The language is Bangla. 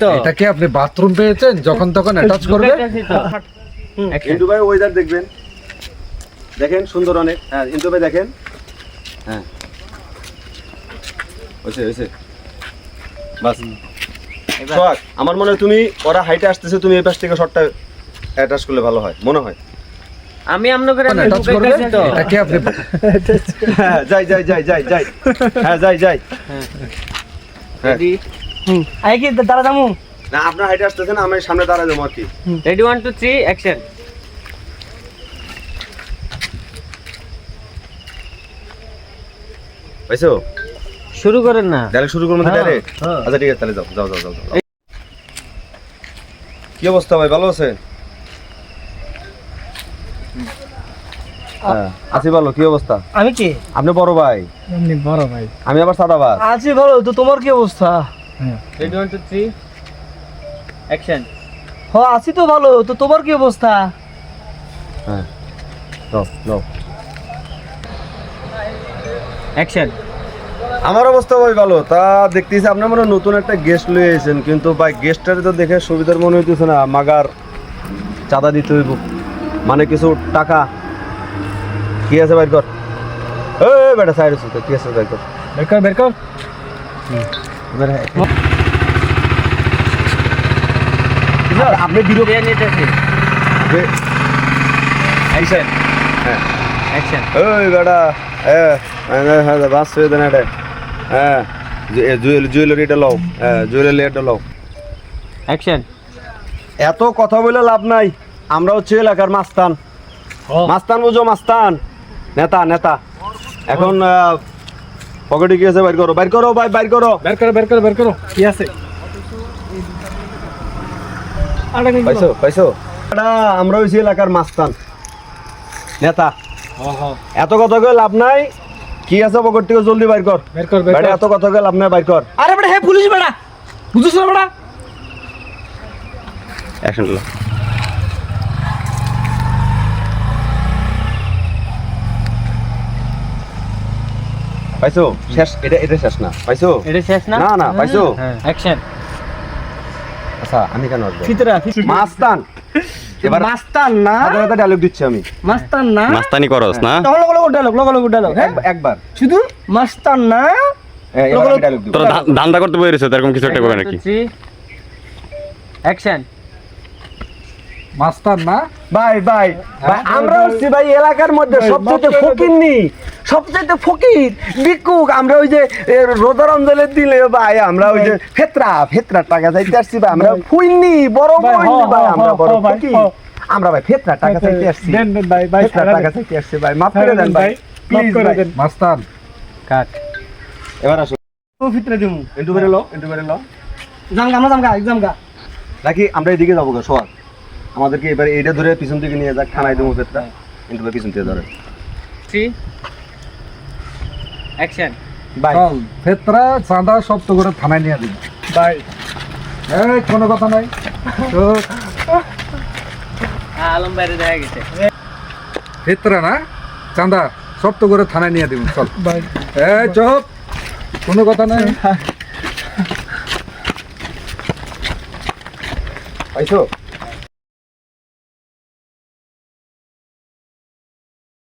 তো। এটা কি আপনি বাথরুম পেয়েছেন? যখন তখন অ্যাটাচ করবে. ইন্টু ভাই ওয়েদার দেখবেন। দেখেন সুন্দর অনেক। হ্যাঁ ইন্টু ভাই দেখেন। হ্যাঁ। হয়েছে হয়েছে। বাস। এবার। আমার মনে হয় তুমি ওরা হাইটে আসতেছে তুমি এই পাশ থেকে শটটা অ্যাটাচ করলে ভালো হয়। মনে হয়। আমি আমনো করে অ্যাটাচ করবে? তো। এটা কি আপনি হ্যাঁ যাই যাই যাই যাই যাই। হ্যাঁ যাই যাই। হ্যাঁ। আই কি দাঁড়া যামু না আপনার হাইটে আসতেছে না আমি সামনে যাব আর কি। Ready one two three action পাইছো? শুরু করেন না। ডাইরেক্ট শুরু করব হ্যাঁ, ডাইরেক্ট? হ্যাঁ। আচ্ছা ঠিক আছে তাহলে যাও যাও যাও যাও। কি অবস্থা ভাই ভালো আছে হ্যাঁ আছি ভালো কি অবস্থা? আমি কি? আপনি বড় ভাই। বড় ভাই। আমি আবার সাদাবাজ। আছি ভালো তো তোমার কি অবস্থা? Ready one two three action হ আছি তো ভালো। তো তোমার কি অবস্থা? হ্যাঁ। অ্যাকশন আমার অবস্থা ভাই ভালো। তা দেখতেছি আপনার মনে নতুন একটা গেস্ট লয়ে এসেছেন। কিন্তু ভাই গেস্টটার তো দেখে সুবিধার মনে হইতেছে না। মাগার চাঁদা দিতে হইব। মানে কিছু টাকা। কি আছে বাইর কর। এ বেটা সাইড আছে কি আছে বাইর কর। বের কর বের কর। হ্যাঁ। আপনি নিতেছি। অ্যাকশন হ্যাঁ। অ্যাকশন ওই বেটা হ্যাঁ বাস হয়ে দেন এটা। হ্যাঁ জুয়েলারিটা লও। হ্যাঁ জুয়েলারি এটা লও। অ্যাকশন এত কথা বলে লাভ নাই। আমরা হচ্ছে এলাকার মাস্তান। মাস্তান বুঝো মাস্তান। নেতা নেতা। এখন পকেটে কি আছে? বাইর করো বাইর করো ভাই বাইর করো। বের কর বের কর বের করো। কি আছে? পাইছো পাইছো? আমরা হইছি এলাকার মাস্তান। নেতা। এত কথা কয়ে লাভ নাই। কি আছে পকেট থেকে? জলদি বাইর কর। বের কর বের এত কথা কয়ে লাভ নাই বাইর কর। আরে বেটা হে পুলিশ বেটা। বুঝছিস না বেটা? অ্যাকশন পাইছো? শেষ? এটা এটা শেষ না। পাইছো? এটা শেষ না? না না পাইছো? অ্যাকশন আচ্ছা আমি কেন আসব? ফিতরা মাস্তান! এবার মাস্তান না? ডায়লগ দিচ্ছি আমি। মাস্তান না? মাস্তানি করস না? লগো লগো লগো ডায়লগ লগো লগো ডায়লগ হ্যাঁ। একবার। শুধু মাস্তান না? হ্যাঁ, তোরা ধান্দা করতে বইরেছে এরকম কিছু একটা করবে নাকি? অ্যাকশন মাস্টার না? ভাই ভাই আমরা হচ্ছি ভাই এলাকার মধ্যে সবচেয়ে ফকির নি। সবচেয়ে ফকির ভিক্ষুক। আমরা ওই যে রোজা রমজানের দিলে ভাই আমরা ওই যে ফেতরা ফেতরা টাকা চাইতে আসছি ভাই। আমরা ফুইনি বড় ভাই, আমরা বড় ফকির। আমরা ভাই ফেতরা টাকা চাইতে আসছি। দেন দেন ভাই ভাই ফেতরা টাকা চাইতে আসছি ভাই মাফ করে দেন ভাই। প্লিজ করে দেন। মাস্টার কাট। এবার আসো। ও ফিতরা দিমু এন্টু বেরে লো এন্টু বেরে লো জামগা আমরা জামগা গা নাকি আমরা এদিকে যাব গো সোয়াল আমাদেরকে এবার এইটা ধরে পিছন থেকে নিয়ে যাক থানায় দেবো ফেতরা। এন্টু ভাই পিছন থেকে ধরে। থ্রি অ্যাকশন ভাই চল ফেতরা চাঁদা তো করে থানায় নিয়ে দিন ভাই এই কোনো কথা নাই। হ্যাঁ আলম বাইরে দেখা গেছে। ফেতরা না চাঁদা তো করে থানায় নিয়ে দিন চল। ভাই এই চপ। কোনো কথা নাই। পাইছো?